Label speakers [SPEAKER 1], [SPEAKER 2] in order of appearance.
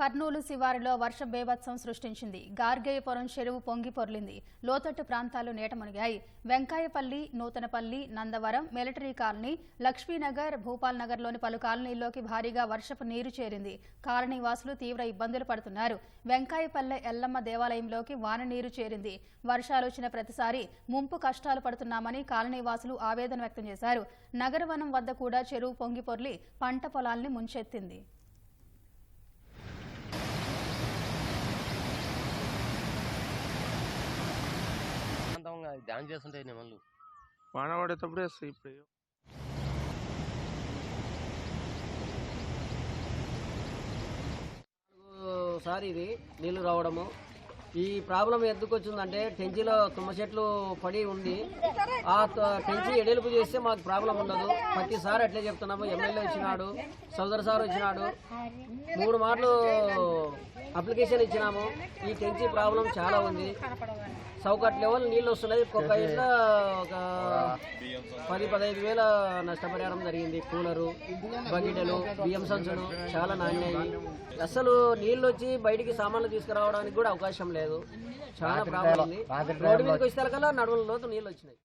[SPEAKER 1] కర్నూలు శివారులో వర్ష బేభత్సం సృష్టించింది. గార్గేయపురం చెరువు పొంగి పొర్లింది. లోతట్టు ప్రాంతాలు నీటమునిగాయి వెంకాయపల్లి నూతనపల్లి నందవరం మిలిటరీ కాలనీ లక్ష్మీనగర్ భూపాల్ నగర్లోని పలు కాలనీల్లోకి భారీగా వర్షపు నీరు చేరింది. కాలనీ వాసులు తీవ్ర ఇబ్బందులు పడుతున్నారు. వెంకాయపల్లె ఎల్లమ్మ దేవాలయంలోకి వాన నీరు చేరింది. వర్షాలు వచ్చిన ప్రతిసారి ముంపు కష్టాలు పడుతున్నామని కాలనీ వాసులు ఆవేదన వ్యక్తం చేశారు. నగరవనం వద్ద కూడా చెరువు పొంగి పొర్లి పంట పొలాల్ని ముంచెత్తింది.
[SPEAKER 2] డాన్స్ చేస్తుంటాయి నెమళ్ళు.
[SPEAKER 3] వాన పడేటప్పుడు వస్తాయి ఇప్పుడు.
[SPEAKER 4] సారి ఇది నీళ్ళు రావడము. ఈ ప్రాబ్లం ఎందుకు వచ్చిందంటే టెంచిలో తుమ్మ చెట్లు పడి ఉంది ఆ టెంచి ఎడెలుపు చేస్తే మాకు ప్రాబ్లం ఉండదు. ప్రతిసారి అట్లే చెప్తున్నాము. ఎమ్మెల్యే వచ్చినాడు సోదర సార్ వచ్చినాడు. మూడు మార్లు అప్లికేషన్ ఇచ్చినాము. ఈ టెంచి ప్రాబ్లం చాలా ఉంది. సౌకట్ లెవెల్ నీళ్ళు వస్తున్నాయి ఒక్క ఇంట్లో ఒక పది పదహైదు వేల నష్టపరిహారం జరిగింది. కూలరు బకెటలు బియ్యం సంచులు చాలా నాణ్యాయి అసలు నీళ్ళు వచ్చి బయటికి సామాన్లు తీసుకురావడానికి కూడా అవకాశం లేదు. చాలా ప్రాబ్లం ఉంది. రోడ్డు మీదకి వచ్చే కల్లా నడువుల లోతు నీళ్ళు వచ్చినాయి.